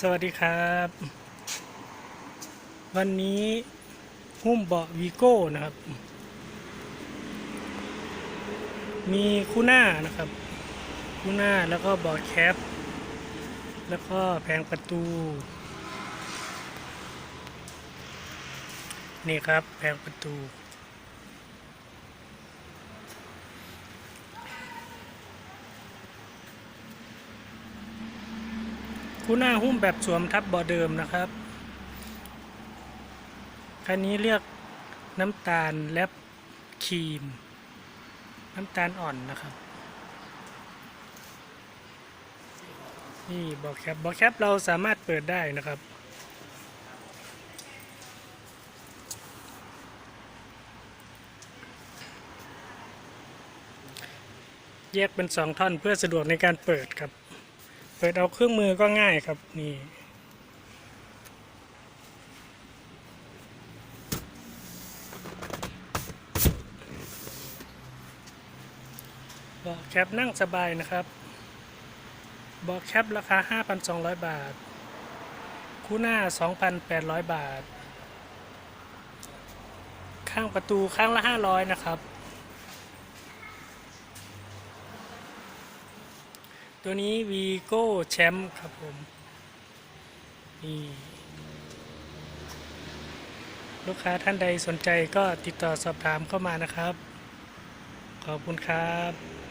สวัสดีครับ วันนี้หุ้มเบาะวีโก้นะครับ มีคู่หน้านะครับ คู่หน้าแล้วก็เบาะแคป แล้วก็แผงประตู นี่ครับแผงประตู คู่หน้าหุ้มแบบสวมทับบาะเดิมนะครับ คันนี้เรียกน้ำตาลแลบครีม น้ำตาลอ่อนนะครับนี่บอกแคปบอกแคปเราสามารถเปิดได้นะครับ แยกเป็นสองท่อนเพื่อสะดวกในการเปิดครับ ปิดเอาเครื่องมือก็ง่ายครับนี่เบาแคปนั่งสบายนะครับเบาแคปราคา 5,200 บาท คู่หน้า 2,800 บาท ข้างประตูข้างละ 500 นะครับ ตัวนี้วีโก้แชมป์ครับผม นี่ ลูกค้าท่านใดสนใจก็ติดต่อสอบถามเข้ามานะครับ ขอบคุณครับ